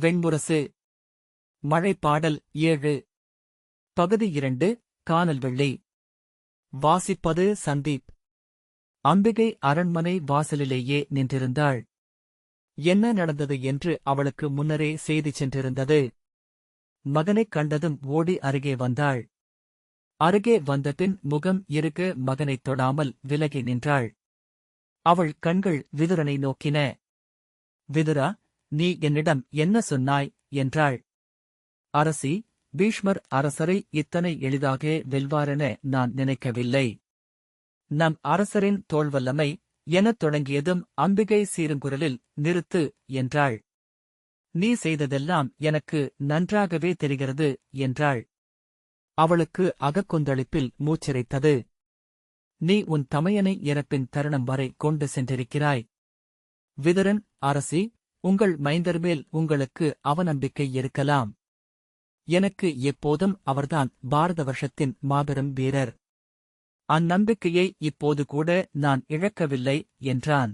வெண்முரசு. மழைப்பாடல் ஏழு. பகுதி இரண்டு காணல் வெள்ளி. வாசிப்பது சந்தீப். அம்பிகை அரண்மனை வாசலிலேயே நின்றிருந்தாள். என்ன நடந்தது என்று அவளுக்கு முன்னரே செய்தி சென்றிருந்தது. மகனைக் கண்டதும் ஓடி அருகே வந்தாள். அருகே வந்தபின் முகம் இருக்க மகனைத் தொடாமல் விலகி நின்றாள். அவள் கண்கள் விதுரனை நோக்கின. விதுரா நீ என்னிடம் என்ன சொன்னாய்? என்றாள். அரசி பீஷ்மர் அரசரை இத்தனை எளிதாக வெல்வாரென நான் நினைக்கவில்லை. நம் அரசரின் தோல்வல்லமை எனத் தொடங்கியதும் அம்பிகை சீருங்குரலில் நிறுத்து என்றாள். நீ செய்ததெல்லாம் எனக்கு நன்றாகவே தெரிகிறது என்றாள். அவளுக்கு அகக்கொந்தளிப்பில் மூச்சிரைத்தது. நீ உன் தமையனை இறப்பின் தருணம் வரை கொண்டு சென்றிருக்கிறாய். விதரன் அரசி உங்கள் மைந்தர்மேல் உங்களுக்கு அவநம்பிக்கை இருக்கலாம். எனக்கு எப்போதும் அவர்தான் பாரத வருஷத்தின் மாபெரும் வீரர். அந்நம்பிக்கையை இப்போது கூட நான் இழக்கவில்லை என்றான்.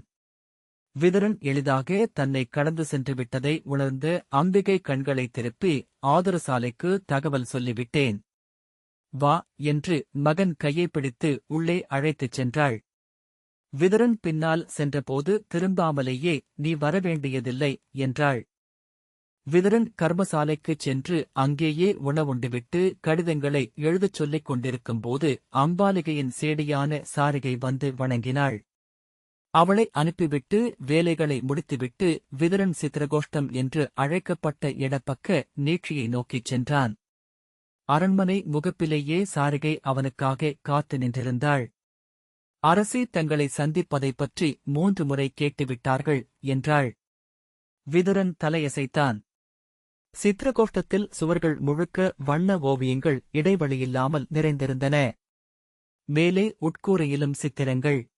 விதுரன் எளிதாக தன்னை கடந்து சென்று விட்டதை உணர்ந்து அம்பிகை கண்களை திருப்பி ஆதரசாலைக்கு தகவல் சொல்லிவிட்டேன். வா என்று மகன் கையை பிடித்து உள்ளே அழைத்துச் சென்றாள். விதுரன் பின்னால் சென்றபோது திரும்பாமலேயே நீ வரவேண்டியதில்லை என்றாள். விதுரன் கர்மசாலைக்குச் சென்று அங்கேயே உணவுண்டுவிட்டு கடிதங்களை எழுதச் சொல்லிக் கொண்டிருக்கும்போது அம்பாலிகையின் சேடியான சாரிகை வந்து வணங்கினாள். அவளை அனுப்பிவிட்டு வேலைகளை முடித்துவிட்டு விதுரன் சித்திரகோஷ்டம் என்று அழைக்கப்பட்ட இடப்பக்க நீட்சியை நோக்கிச் சென்றான். அரண்மனை முகப்பிலேயே சாரிகை அவனுக்காக காத்து நின்றிருந்தாள். அரசி தங்களை சந்திப்பதைப் பற்றி மூன்று முறை கேட்டுவிட்டார்கள் என்றாள். விதுரன் தலையசைத்தான். சித்திரகோஷ்டத்தில் சுவர்கள் முழுக்க வண்ண ஓவியங்கள் இடைவெளியில்லாமல் நிறைந்திருந்தன. மேலே உட்கூரையிலும் சித்திரங்கள்.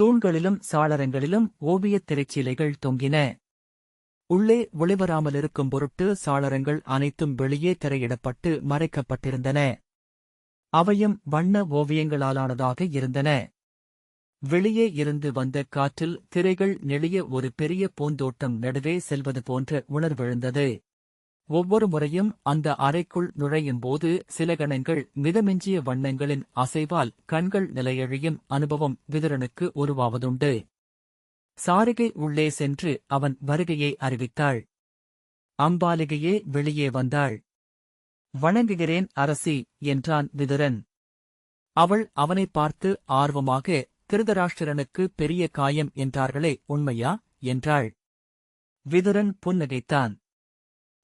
தூண்களிலும் சாளரங்களிலும் ஓவியத் திரைச்சீலைகள் தொங்கின. உள்ளே ஒளிவராமலிருக்கும் பொருட்டு சாளரங்கள் அனைத்தும் வெளியே திரையிடப்பட்டு மறைக்கப்பட்டிருந்தன. அவையும் வண்ண ஓவியங்களாலானதாக இருந்தன. வெளியே இருந்து வந்த காற்றில் திரைகள் நெளிய ஒரு பெரிய பூந்தோட்டம் நடுவே செல்வது போன்ற உணர்வெழுந்தது ஒவ்வொரு முறையும் அந்த அறைக்குள் நுழையும்போது சில கணங்கள் மிதமிஞ்சிய வண்ணங்களின் அசைவால் கண்கள் நிலையழியும் அனுபவம் விதுரனுக்கு உருவாவதுண்டு. சாரிகை உள்ளே சென்று அவன் வருகையை அறிவித்தாள். அம்பாலிகையே வெளியே வந்தாள். வணங்குகிறேன் அரசி என்றான் விதுரன். அவள் அவனைப் பார்த்து ஆர்வமாக திருதராஷ்டிரனுக்கு பெரிய காயம் என்றார்களே உண்மையா? என்றாள். விதுரன் புன்னகைத்தான்.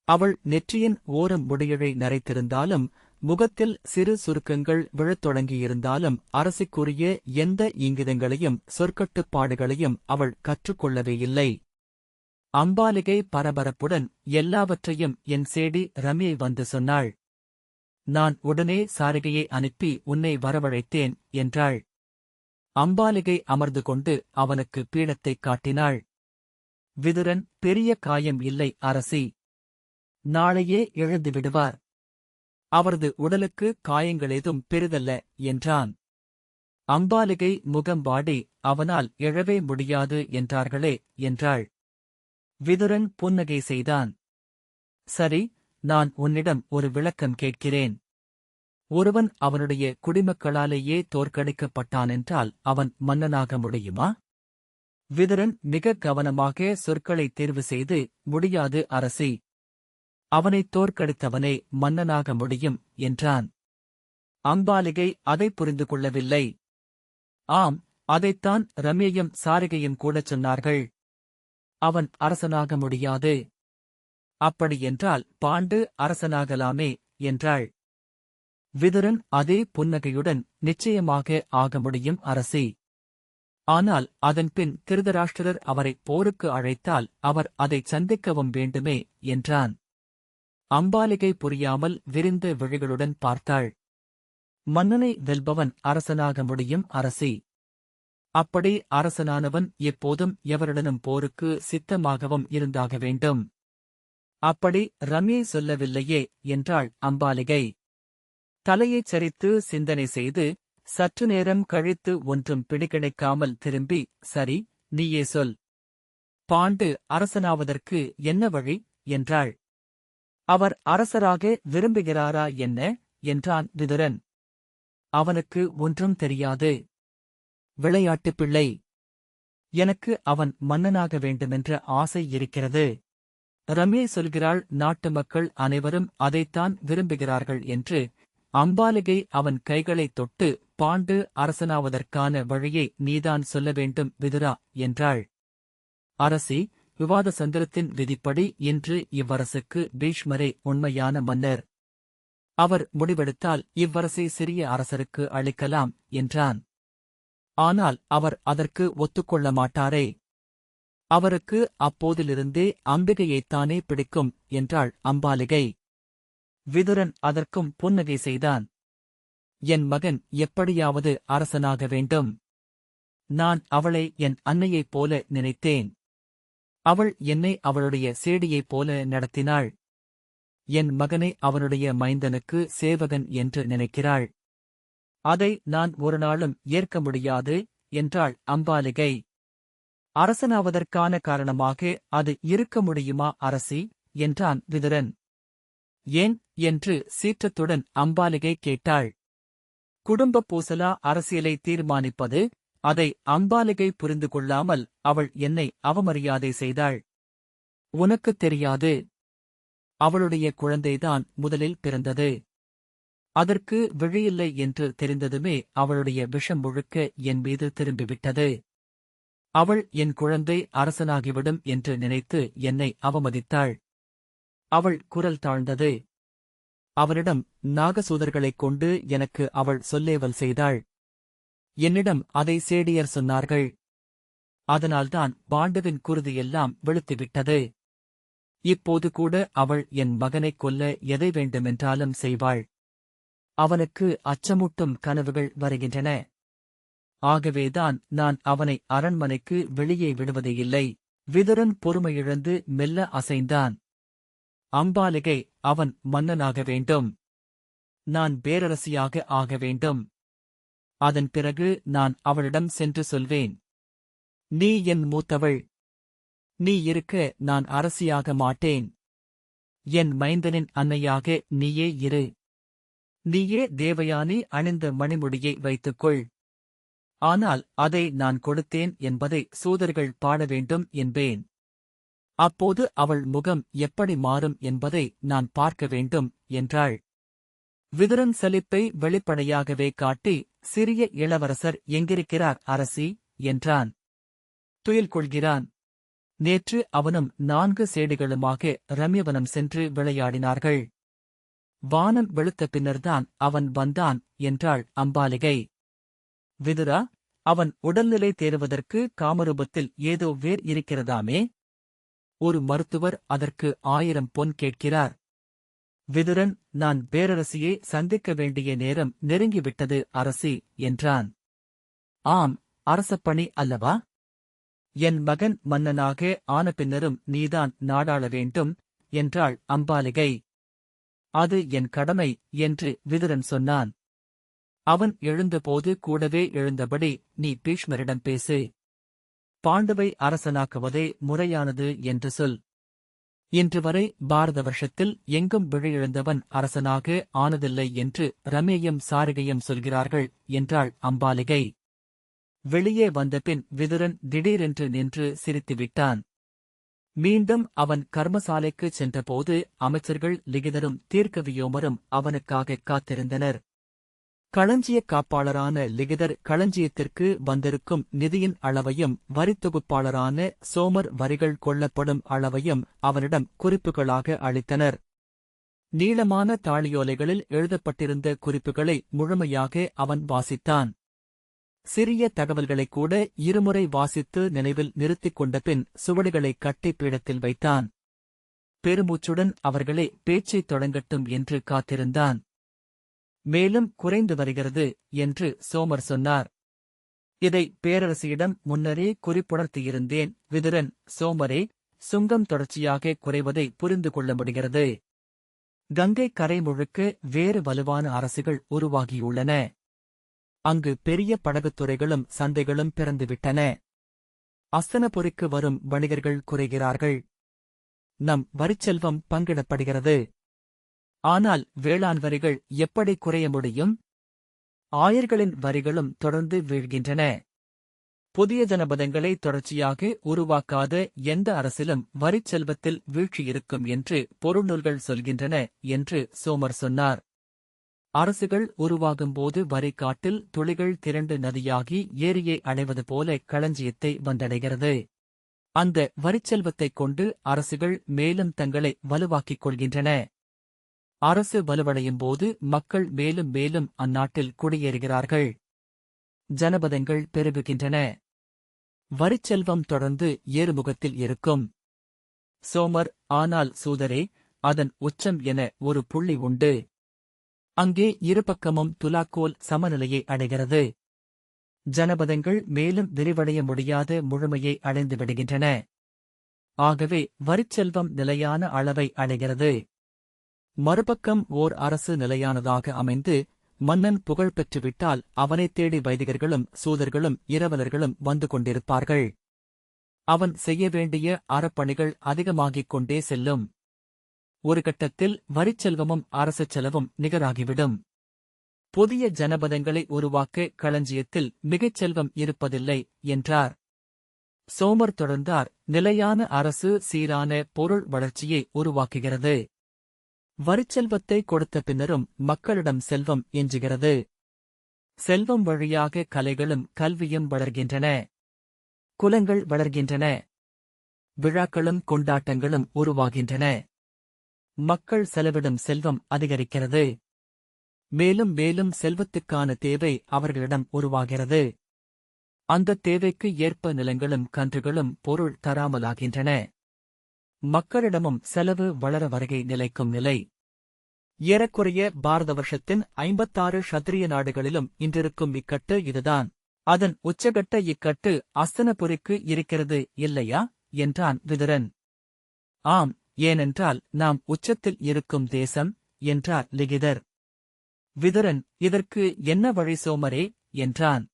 அவள் நெற்றியின் ஓரம் முடியழை நரைத்திருந்தாலும் முகத்தில் சிறு சுருக்கங்கள் விழத் தொடங்கியிருந்தாலும் அரசுக்குரிய எந்த இங்கிதங்களையும் சொற்கட்டுப்பாடுகளையும் அவள் கற்றுக்கொள்ளவே இல்லை. அம்பாலிகை பரபரப்புடன் எல்லாவற்றையும் என் சேடி ரமியை வந்து சொன்னாள். நான் உடனே சாரிகையை அனுப்பி உன்னை வரவழைத்தேன் என்றாள். அம்பாலிகை அமர்ந்து கொண்டு அவனுக்கு பீடத்தைக் காட்டினாள். விதுரன் பெரிய காயம் இல்லை அரசி. நாளையே எழுந்து விடுவார். அவரது உடலுக்கு காயங்களேதும் பெரிதல்ல என்றான். அம்பாலிகை முகம் வாடி அவனால் எழவே முடியாது என்றார்களே என்றாள். விதுரன் புன்னகை செய்தான். சரி நான் உன்னிடம் ஒரு விளக்கம் கேட்கிறேன். ஒருவன் அவனுடைய குடிமக்களாலேயே தோற்கடிக்கப்பட்டான் என்றால் அவன் மன்னனாக முடியுமா? விதுரன் மிக கவனமாக சொற்களை தேர்வு செய்து முடியாது அரசி. அவனைத் தோற்கடித்தவனே மன்னனாக முடியும் என்றான். அம்பாலிகை அதை புரிந்து கொள்ளவில்லை. ஆம் அதைத்தான் ரம்யையும் சாரிகையும் கூடச் சொன்னார்கள். அவன் அரசனாக முடியாது. அப்படியென்றால் பாண்டு அரசனாகலாமே என்றாள். விதுரன் அதே புன்னகையுடன் நிச்சயமாக ஆக முடியும் அரசி. ஆனால் அதன்பின் திருதராஷ்டிரர் அவரை போருக்கு அழைத்தால் அவர் அதைச் சந்திக்கவும் வேண்டுமே என்றான். அம்பாலிகை புரியாமல் விரிந்த விழிகளுடன் பார்த்தாள். மன்னனை வெல்பவன் அரசனாக முடியும் அரசி. அப்படி அரசனானவன் எப்போதும் எவருடனும் போருக்கு சித்தமாகவும் இருந்தாக வேண்டும். அப்படி ரமே சொல்லவில்லையே என்றாள் அம்பாலிகை. தலையைச் சரித்து சிந்தனை செய்து சற்று நேரம் கழித்து ஒன்றும் பிடிக்கிடைக்காமல் திரும்பி சரி நீயே சொல். பாண்டு அரசனாவதற்கு என்ன வழி? என்றாள். அவர் அரசராக விரும்புகிறாரா என்ன? என்றான் விதுரன். அவனுக்கு ஒன்றும் தெரியாது. விளையாட்டுப் பிள்ளை. எனக்கு அவன் மன்னனாக வேண்டுமென்ற ஆசை இருக்கிறது. ரமே சொல்கிறாள் நாட்டு மக்கள் அனைவரும் அதைத்தான் விரும்புகிறார்கள் என்று அம்பாலிகை அவன் கைகளைத் தொட்டு பாண்டு அரசனாவதற்கான வழியை நீதான் சொல்ல வேண்டும் விதுரா என்றாள். அரசி விவாத சந்திரத்தின் விதிப்படி இன்று இவ்வரசுக்கு பீஷ்மரே உண்மையான மன்னர். அவர் முடிவெடுத்தால் இவ்வரசை சிறிய அரசருக்கு அளிக்கலாம் என்றான். ஆனால் அவர் அதற்கு ஒத்துக்கொள்ள மாட்டாரே அவருக்கு அப்போதிலிருந்தே அம்பிகையைத்தானே பிடிக்கும் என்றாள் அம்பாலிகை. விதுரன் அதற்கும் புன்னகை செய்தான். என் மகன் எப்படியாவது அரசனாக வேண்டும். நான் அவளை என் அன்னையைப் போல நினைத்தேன். அவள் என்னை அவளுடைய சேடியைப் போல நடத்தினாள். என் மகனை அவனுடைய மைந்தனுக்கு சேவகன் என்று நினைக்கிறாள். அதை நான் ஒரு நாளும் ஏற்க முடியாது என்றாள் அம்பாலிகை. அரசனாவதற்கான காரணமாக அது இருக்க முடியுமா அரசி? என்றான் விதுரன். ஏன்? என்று சீற்றத்துடன் அம்பாலிகை கேட்டாள். குடும்ப பூசலா அரசியலை தீர்மானிப்பது அதை அம்பாலிகை புரிந்து கொள்ளாமல் அவள் என்னை அவமரியாதை செய்தாள். உனக்குத் தெரியாது. அவளுடைய குழந்தைதான் முதலில் பிறந்தது. அதற்கு விழியில்லை என்று தெரிந்ததுமே அவளுடைய விஷம் முழுக்க என் மீது திரும்பிவிட்டது. அவள் என் குழந்தை அரசனாகிவிடும் என்று நினைத்து என்னை அவமதித்தாள். அவள் குரல் தாழ்ந்தது. அவனிடம் நாகசூதர்களைக் கொண்டு எனக்கு அவள் சொல்லேவல் செய்தாள். என்னிடம் அதை சேடியர் சொன்னார்கள். அதனால்தான் பாண்டுவின் குருதியெல்லாம் வெளுத்துவிட்டது. இப்போது கூட அவள் என் மகனைக் கொல்ல எதை வேண்டுமென்றாலும் செய்வாள். அவனுக்கு அச்சமூட்டும் கனவுகள் வருகின்றன. ஆகவேதான் நான் அவனை அரண்மனைக்கு வெளியே விடுவதே இல்லை விதுரன் பொறுமையிழந்து மெல்ல அசைந்தான். அம்பாலிகை அவன் மன்னனாக வேண்டும். நான் பேரரசியாக ஆக வேண்டும். அதன் பிறகு நான் அவளிடம் சென்று சொல்வேன். நீ என் மூத்தவள். நீ இருக்க நான் அரசியாக மாட்டேன். என் மைந்தனின் அன்னையாக நீயே இரு. நீயே தேவயானி அணிந்த மணிமுடியை வைத்துக்கொள். ஆனால் அதை நான் கொடுத்தேன் என்பதை சூதர்கள் பாட வேண்டும் என்பேன். அப்போது அவள் முகம் எப்படி மாறும் என்பதை நான் பார்க்க வேண்டும் என்றாள். விதுரன் சலிப்பை வெளிப்படையாகவே காட்டி சிறிய இளவரசர் எங்கிருக்கிறார் அரசி? என்றான். துயில் கொள்கிறான். நேற்று அவனும் நான்கு சேடிகளுமாக ரம்யவனம் சென்று விளையாடினார்கள். வானம் வெளுத்த பின்னர்தான் அவன் வந்தான் என்றாள் அம்பாலிகை. விதுரா அவன் உடல்நிலை தேறுவதற்கு காமரூபத்தில் ஏதோ வேர் இருக்கிறதாமே. ஒரு மருத்துவர் அதற்கு ஆயிரம் பொன் கேட்கிறார். விதுரன் நான் பேரரசியை சந்திக்க வேண்டிய நேரம் நெருங்கிவிட்டது அரசி என்றான். ஆம் அரசப்பணி அல்லவா? என் மகன் மன்னனாக ஆன பின்னரும் நீதான் நாடாள வேண்டும் என்றாள் அம்பாலிகை. அது என் கடமை என்று விதுரன் சொன்னான். அவன் எழுந்தபோது கூடவே எழுந்தபடி நீ பீஷ்மரிடம் பேசு. பாண்டவை அரசனாக்குவதே முறையானது என்று சொல். இன்று வரை பாரத வருஷத்தில் எங்கும் விழையெழுந்தவன் அரசனாக ஆனதில்லை என்று ரமேயம் சாரிகையும் சொல்கிறார்கள் என்றாள் அம்பாலிகை. வெளியே வந்தபின் விதுரன் திடீரென்று நின்று சிரித்துவிட்டான். மீண்டும் அவன் கர்மசாலைக்குச் சென்றபோது அமைச்சர்கள் லிகிதரும் தீர்க்கவியோமரும் அவனுக்காகக் காத்திருந்தனர். களஞ்சியக் காப்பாளரான லிகிதர் களஞ்சியத்திற்கு வந்திருக்கும் நிதியின் அளவையும் வரித்தொகுப்பாளரான சோமர் வரிகள் கொள்ளப்படும் அளவையும் அவனிடம் குறிப்புகளாக அளித்தனர். நீளமான தாளியோலைகளில் எழுதப்பட்டிருந்த குறிப்புகளை முழுமையாக அவன் வாசித்தான். சிறிய தகவல்களைக் கூட இருமுறை வாசித்து நினைவில் நிறுத்திக் கொண்டபின் சுவடுகளை கட்டி பீடத்தில் வைத்தான். பெருமூச்சுடன் அவர்களே பேச்சைத் தொடங்கட்டும் என்று காத்திருந்தான். மேலும் குறைந்து வருகிறது என்று சோமர் சொன்னார். இதை பேரரசியிடம் முன்னரே குறிப்புணர்த்தியிருந்தேன். விதுரன் சோமரே சுங்கம் தொடர்ச்சியாக குறைவதை புரிந்து கொள்ள முடிகிறது. கங்கை கரை முழுக்க வேறு வலுவான அரசுகள் உருவாகியுள்ளன. அங்கு பெரிய படகுத்துறைகளும் சந்தைகளும் பிறந்துவிட்டன. அஸ்தனபுரிக்கு வரும் வணிகர்கள் குறைகிறார்கள். நம் வரிச்செல்வம் பங்கிடப்படுகிறது. ஆனால் வேளாண் வரிகள் எப்படி குறைய முடியும்? ஆயர்களின் வரிகளும் தொடர்ந்து வீழ்கின்றன. புதிய ஜனபதங்களை தொடர்ச்சியாக உருவாக்காத எந்த அரசிலும் வரிச் செல்வத்தில் வீழ்ச்சி இருக்கும் என்று பொருள்நூல்கள் சொல்கின்றன என்று சோமர் சொன்னார். அரசுகள் உருவாகும்போது வரி காட்டில் துளிகள் திரண்டு நதியாகி ஏரியை அடைவது போல களஞ்சியத்தை வந்தடைகிறது. அந்த வரிச்செல்வத்தைக் கொண்டு அரசுகள் மேலும் தங்களை வலுவாக்கிக் கொள்கின்றன. அரசு வலுவடையும் போது மக்கள் மேலும் மேலும் அந்நாட்டில் குடியேறுகிறார்கள். ஜனபதங்கள் பெருகுகின்றன. வரிச்செல்வம் தொடர்ந்து ஏறுமுகத்தில் இருக்கும். சோமர் ஆனால் சூதரே அதன் உச்சம் என ஒரு புள்ளி உண்டு. அங்கே இருபக்கமும் துலாக்கோல் சமநிலையை அடைகிறது. ஜனபதங்கள் மேலும் விரிவடைய முடியாத முழுமையை அடைந்து விடுகின்றன ஆகவே வரிச்செல்வம் நிலையான அளவை அடைகிறது. மறுபக்கம் ஓர் அரசு நிலையானதாக அமைந்து மன்னன் புகழ் பெற்றுவிட்டால் அவனைத் தேடி வைதிகர்களும் சூதர்களும் இரவலர்களும் வந்து கொண்டிருப்பார்கள். அவன் செய்ய வேண்டிய அறப்பணிகள் அதிகமாகிக் கொண்டே செல்லும். ஒரு கட்டத்தில் வரிச்செல்வமும் அரசு செலவும் நிகராகிவிடும். புதிய ஜனபதங்களை உருவாக்க களஞ்சியத்தில் மிகச் செல்வம் இருப்பதில்லை என்றார். சோமர் தொடர்ந்தார் நிலையான அரசு சீரான பொருள் வளர்ச்சியை உருவாக்குகிறது. வரிச்செல்வத்தை கொடுத்த பின்னரும் மக்களிடம் செல்வம் எஞ்சுகிறது செல்வம் வழியாக கலைகளும் கல்வியும் வளர்கின்றன. குலங்கள் வளர்கின்றன. விழாக்களும் கொண்டாட்டங்களும் உருவாகின்றன. மக்கள் செலவிடும் செல்வம் அதிகரிக்கிறது. மேலும் மேலும் செல்வத்துக்கான தேவை அவர்களிடம் உருவாகிறது. அந்த தேவைக்கு ஏற்ப நிலங்களும் கன்றுகளும் பொருள் தராமலாகின்றன. மக்களிடமும் செலவு வளர வருகை நிலைக்கும் நிலை. ஏறக்குறைய பாரத வருஷத்தின் ஐம்பத்தாறு சத்திரிய நாடுகளிலும் இன்றிருக்கும் இக்கட்டு இதுதான். அதன் உச்சகட்ட இக்கட்டு அஸ்தனபுரிக்கு இருக்கிறது இல்லையா? என்றான் விதுரன். ஆம் ஏனென்றால் நாம் உச்சத்தில் இருக்கும் தேசம் என்றார் லிகிதர். விதுரன் இதற்கு என்ன வழி சோமரே? என்றான்.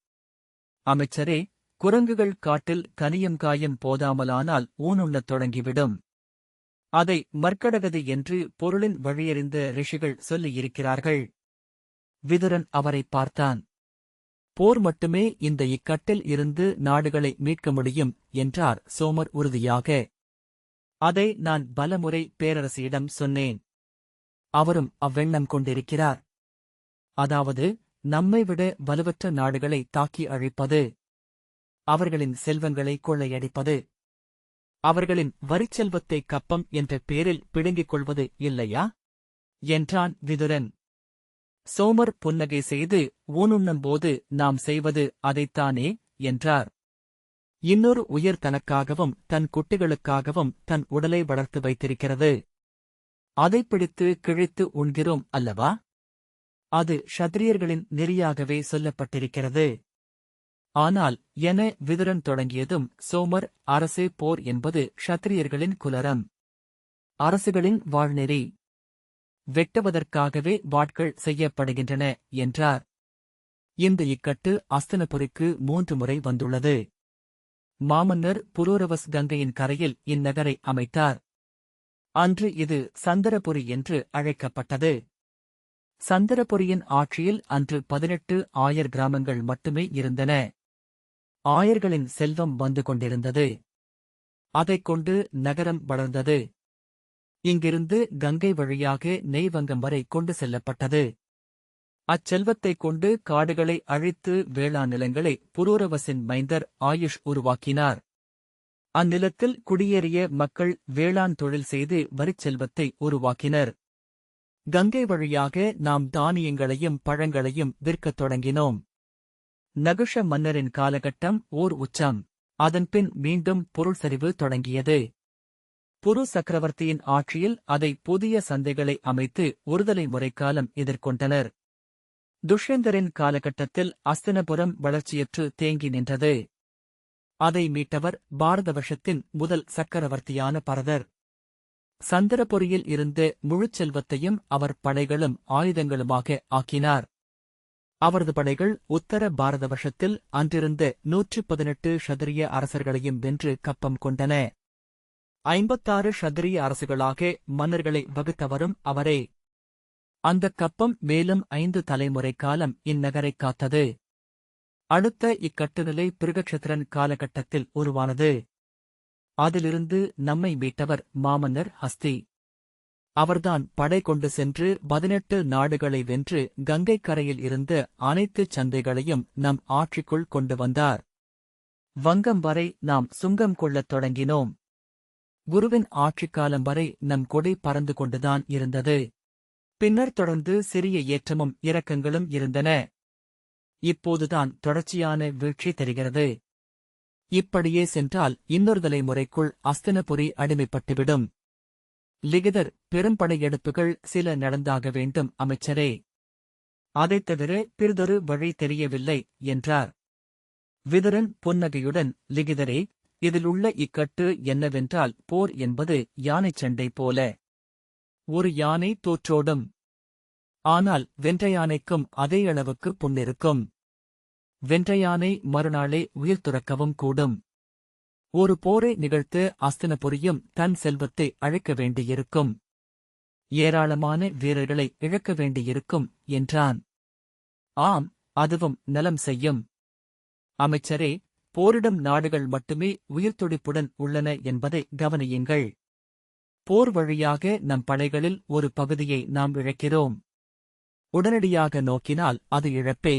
அமைச்சரே குரங்குகள் காட்டில் கனியும் காயும் போதாமலானால் ஊனுண்ணத் தொடங்கிவிடும். அதை மர்க்கடகது என்று பொருளின் வழியறிந்த ரிஷிகள் சொல்லியிருக்கிறார்கள். விதுரன் அவரை பார்த்தான். போர் மட்டுமே இந்த இக்கட்டில் இருந்து நாடுகளை மீட்க முடியும் என்றார் சோமர் உறுதியாக. அதை நான் பலமுறை பேரரசியிடம் சொன்னேன். அவரும் அவ்வெண்ணம் கொண்டிருக்கிறார். அதாவது நம்மை விட வலுவற்ற நாடுகளை தாக்கி அழிப்பது. அவர்களின் செல்வங்களை கொள்ளையடிப்பது. அவர்களின் வரிச்செல்வத்தை கப்பம் என்ற பேரில் பிடுங்கிக் கொள்வது இல்லையா? என்றான் விதுரன். சோமர் புன்னகை செய்து ஊனுண்ணும்போது நாம் செய்வது அதைத்தானே? என்றார். இன்னொரு உயிர் தனக்காகவும் தன் குட்டிகளுக்காகவும் தன் உடலை வளர்த்து வைத்திருக்கிறது. அதைப் பிடித்து கிழித்து உண்கிறோம் அல்லவா? அது ஷத்ரியர்களின் நெறியாகவே சொல்லப்பட்டிருக்கிறது. ஆனால் என விதுரன் தொடங்கியதும் சோமர் அரசே போர் என்பது ஷத்திரியர்களின் குலரம். அரசுகளின் வாழ்நெறி. வெட்டுவதற்காகவே வாட்கள் செய்யப்படுகின்றன என்றார். இந்த இக்கட்டு அஸ்தனபுரிக்கு மூன்று முறை வந்துள்ளது. மாமன்னர் புரூரவஸ் கங்கையின் கரையில் இந்நகரை அமைத்தார். அன்று இது சந்தரபுரி என்று அழைக்கப்பட்டது. சந்தரபுரியின் ஆட்சியில் அன்று பதினெட்டு ஆயர் கிராமங்கள் மட்டுமே இருந்தன. ஆயர்களின் செல்வம் வந்து கொண்டிருந்தது. அதைக் கொண்டு நகரம் வளர்ந்தது. இங்கிருந்து கங்கை வழியாக நெய்வங்கம் வரை கொண்டு செல்லப்பட்டது. அச்செல்வத்தைக் கொண்டு காடுகளை அழித்து வேளாண் நிலங்களை புரூரவசின் மைந்தர் ஆயுஷ் உருவாக்கினார். அந்நிலத்தில் குடியேறிய மக்கள் வேளாண் தொழில் செய்து வரிச்செல்வத்தை உருவாக்கினர். கங்கை வழியாக நாம் தானியங்களையும் பழங்களையும் விற்கத் தொடங்கினோம். நகுஷ மன்னரின் காலகட்டம் ஓர் உச்சம். அதன்பின் மீண்டும் பொருள் சரிவு தொடங்கியது. புரு சக்கரவர்த்தியின் ஆட்சியில் அதை புதிய சந்தைகளை அமைத்து ஒருதலை முறைக்காலம் எதிர்கொண்டனர். துஷ்யந்தரின் காலகட்டத்தில் அஸ்தினபுரம் வளர்ச்சியற்று தேங்கி நின்றது. அதை மீட்டவர் பாரத வருஷத்தின் முதல் சக்கரவர்த்தியான பரதர். சந்திரபுரியில் இருந்து முழுச்செல்வத்தையும் அவர் படைகளும் ஆயுதங்களுமாக ஆக்கினார். அவரது படைகள் உத்தர பாரத வருஷத்தில் அன்றிருந்த நூற்று பதினெட்டு ஷதரிய அரசர்களையும் வென்று கப்பம் கொண்டன. ஐம்பத்தாறு ஷதிரிய அரசுகளாக மன்னர்களை வகுத்தவரும் அவரே. அந்தக் கப்பம் மேலும் ஐந்து தலைமுறை காலம் இந்நகரைக் காத்தது. அடுத்த இக்கட்டுநிலை பிருகக்ஷத்திரன் காலகட்டத்தில் உருவானது. அதிலிருந்து நம்மை மீட்டவர் மாமன்னர் ஹஸ்தி. அவர்தான் படை கொண்டு சென்று பதினெட்டு நாடுகளை வென்று கங்கைக் கரையில் இருந்த அனைத்து சந்தைகளையும் நம் ஆட்சிக்குள் கொண்டு வந்தார். வங்கம் வரை நாம் சுங்கம் கொள்ளத் தொடங்கினோம். குருவின் ஆட்சிக்காலம் வரை நம் கொடை பறந்து கொண்டுதான் இருந்தது. பின்னர் தொடர்ந்து சிறிய ஏற்றமும் இறக்கங்களும் இருந்தன. இப்போதுதான் தொடர்ச்சியான வீழ்ச்சி தெரிகிறது. இப்படியே சென்றால் இன்னொரு தலைமுறைக்குள் அஸ்தினபுரி அடிமைப்பட்டுவிடும். லிகிதர் பெரும்படையெடுப்புகள் சில நடந்தாக வேண்டும் அமைச்சரே. அதைத் தவிர பிறிதொரு வழி தெரியவில்லை என்றார். விதுரன் புன்னகையுடன் லிகிதரே இதிலுள்ள இக்கட்டு என்னவென்றால் போர் என்பது யானைச் சண்டை போல. ஒரு யானை தோற்றோடும் ஆனால் வென்ற யானைக்கும் அதே அளவுக்கு புண்ணிருக்கும். வென்ற யானை மறுநாளே உயிர் துறக்கவும் கூடும். ஒரு போரை நிகழ்த்து அஸ்தினபுரியும் தன் செல்வத்தை அழைக்க வேண்டியிருக்கும். ஏராளமான வீரர்களை இழக்க வேண்டியிருக்கும் என்றான். ஆம் அதுவும் நலம் செய்யும். அமைச்சரே போரிடும் நாடுகள் மட்டுமே உயிர்த்துடிப்புடன் உள்ளன என்பதை கவனியுங்கள். போர் வழியாக நம் படைகளில் ஒரு பகுதியை நாம் இழக்கிறோம். உடனடியாக நோக்கினால் அது இழப்பே.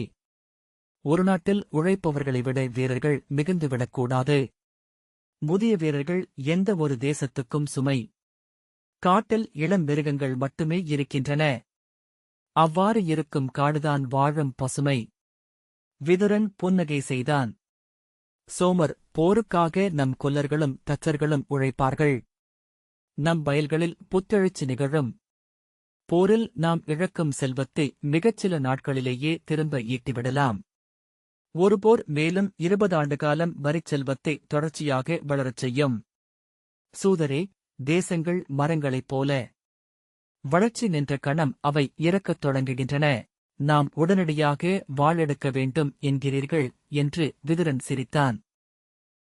ஒரு நாட்டில் உழைப்பவர்களை விட வீரர்கள் மிகுந்துவிடக்கூடாது. முதிய வீரர்கள் எந்த ஒரு தேசத்துக்கும் சுமை காட்டில் இளம் மிருகங்கள் மட்டுமே இருக்கின்றன. அவ்வாறு இருக்கும் காடுதான் வாழும் பசுமை. விதுரன் புன்னகை செய்தான். சோமர் போருக்காக நம் கொல்லர்களும் தச்சர்களும் உழைப்பார்கள். நம் வயல்களில் புத்தெழுச்சி நிகழும். போரில் நாம் இழக்கும் செல்வத்தை மிகச்சில நாட்களிலேயே திரும்ப ஈட்டிவிடலாம். ஒருபோர் மேலும் இருபது ஆண்டு காலம் வரிச் செல்வத்தை தொடர்ச்சியாக வளரச் செய்யும். சூதரே தேசங்கள் மரங்களைப் போல. வளர்ச்சி நின்ற கணம் அவை இறக்கத் தொடங்குகின்றன. நாம் உடனடியாக வாளெடுக்க வேண்டும் என்கிறீர்கள் என்று விதுரன் சிரித்தான்.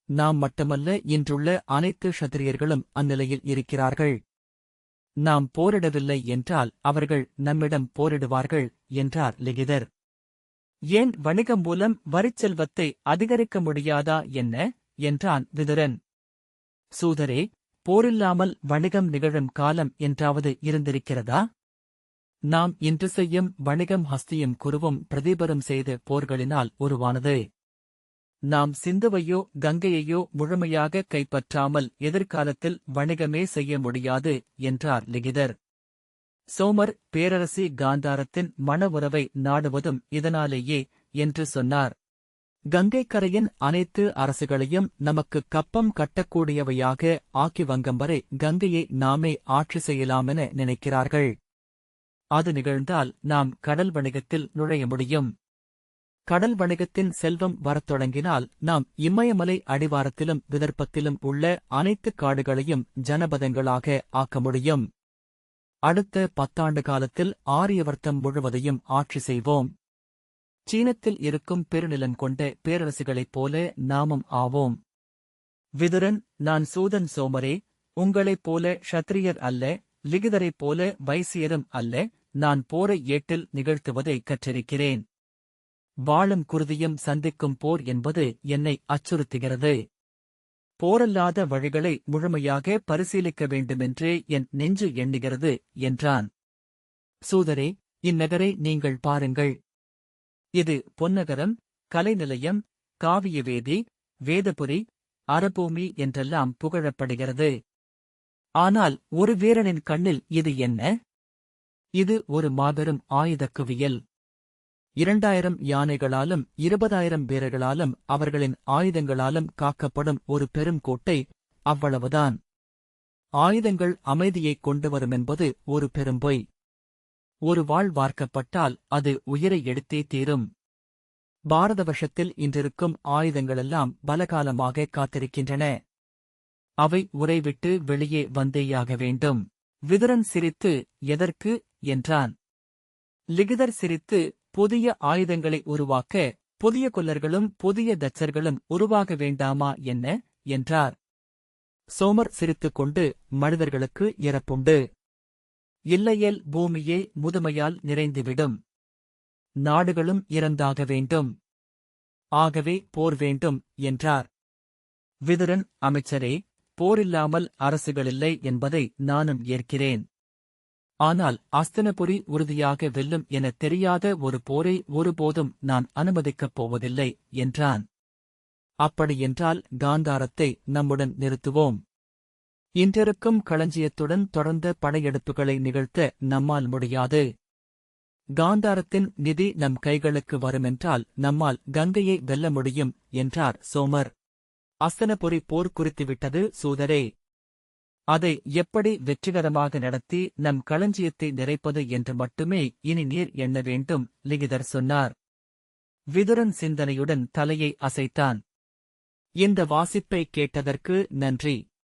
நாம் மட்டுமல்ல இன்றுள்ள அனைத்து ஷத்திரியர்களும் அந்நிலையில் இருக்கிறார்கள். நாம் போரிடவில்லை என்றால் அவர்கள் நம்மிடம் போரிடுவார்கள் என்றார் லிகிதர். ஏன் வணிகம் மூலம் வரிச் செல்வத்தை அதிகரிக்க முடியாதா என்ன? என்றான் விதுரன். சூதரே போரில்லாமல் வணிகம் நிகழும் காலம் என்றாவது இருந்திருக்கிறதா? நாம் இன்று செய்யும் வணிகம் ஹஸ்தியும் குருவும் பிரதிபரம் செய்த போர்களினால் உருவானது. நாம் சிந்துவையோ கங்கையையோ முழுமையாக கைப்பற்றாமல் எதிர்காலத்தில் வணிகமே செய்ய முடியாது என்றார் லிகிதர். சோமர் பேரரசி காந்தாரத்தின் மன உறவை நாடுவதும் இதனாலேயே என்று சொன்னார். கங்கைக்கரையின் அனைத்து அரசுகளையும் நமக்கு கப்பம் கட்டக்கூடியவையாக ஆக்கி வங்கம் வரை கங்கையை நாமே ஆட்சி செய்யலாமென நினைக்கிறார்கள். அது நிகழ்ந்தால் நாம் கடல் வணிகத்தில் நுழைய முடியும். கடல் வணிகத்தின் செல்வம் வரத் தொடங்கினால் நாம் இமயமலை அடிவாரத்திலும் விதர்ப்பத்திலும் உள்ள அனைத்து காடுகளையும் ஜனபதங்களாக ஆக்க முடியும். அடுத்த பத்தாண்டு காலத்தில் ஆரியவர்த்தம் முழுவதையும் ஆட்சி செய்வோம். சீனத்தில் இருக்கும் பெருநிலன் கொண்ட பேரரசுகளைப் போல நாமும் ஆவோம். விதுரன் நான் சூதன் சோமரே உங்களைப் போல ஷத்திரியர் அல்ல லிகிதரைப் போல வைசியரும் அல்ல நான் போரை ஏட்டில் நிகழ்த்துவதை கற்றிருக்கிறேன். வாழும் குருதியும் சந்திக்கும் போர் என்பது என்னை அச்சுறுத்துகிறது. போரல்லாத வழிகளை முழுமையாக பரிசீலிக்க வேண்டுமென்றே என் நெஞ்சு எண்ணுகிறது என்றான். சூதரே இந்நகரை நீங்கள் பாருங்கள். இது பொன்னகரம் கலைநிலையம் காவியவேதி வேதபுரி அறபூமி என்றெல்லாம் புகழப்படுகிறது. ஆனால் ஒரு வீரனின் கண்ணில் இது என்ன? இது ஒரு மாபெரும் ஆயுதக் குவியல். இரண்டாயிரம் யானைகளாலும் இருபதாயிரம் வீரர்களாலும் அவர்களின் ஆயுதங்களாலும் காக்கப்படும் ஒரு பெரும் கோட்டை அவ்வளவுதான். ஆயுதங்கள் அமைதியைக் கொண்டு வருமென்பது ஒரு பெரும்பொய் ஒரு வாழ் வார்க்கப்பட்டால் அது உயிரை எடுத்தே தீரும். பாரத வருஷத்தில் இன்றிருக்கும் ஆயுதங்களெல்லாம் பலகாலமாக காத்திருக்கின்றன. அவை உறைவிட்டு வெளியே வந்தேயாக வேண்டும். விதுரன் சிரித்து எதற்கு? என்றான். லிகிதர் சிரித்து புதிய ஆயுதங்களை உருவாக்க புதிய கொல்லர்களும் புதிய தச்சர்களும் உருவாக வேண்டாமா என்ன? என்றார். சோமர் சிரித்துக் கொண்டு மனிதர்களுக்கு இறப்புண்டு. இல்லையேல் பூமியே முதுமையால் நிறைந்துவிடும். நாடுகளும் இறந்தாக வேண்டும். ஆகவே போர் வேண்டும் என்றார். விதுரன் அமைச்சரே போரில்லாமல் அரசுகளில்லை என்பதை நானும் ஏற்கிறேன். ஆனால் அஸ்தனபுரி உறுதியாக வெல்லும் எனத் தெரியாத ஒரு போரை ஒருபோதும் நான் அனுமதிக்கப் போவதில்லை என்றான். அப்படியென்றால் காந்தாரத்தை நம்முடன் நிறுத்துவோம். இன்றிருக்கும் களஞ்சியத்துடன் தொடர்ந்த படையெடுப்புகளை நிகழ்த்த நம்மால் முடியாது. காந்தாரத்தின் நிதி நம் கைகளுக்கு வருமென்றால் நம்மால் கங்கையை வெல்ல முடியும் என்றார் சோமர். அஸ்தனபுரி போர் குறித்துவிட்டது சூதரே! அதை எப்படி வெற்றிகரமாக நடத்தி நம் களஞ்சியத்தை நிறைப்பது என்று மட்டுமே இனி நீர் எண்ண வேண்டும் லிகிதர் சொன்னார். விதுரன் சிந்தனையுடன் தலையை அசைத்தான். இந்த வாசிப்பை கேட்டதற்கு நன்றி.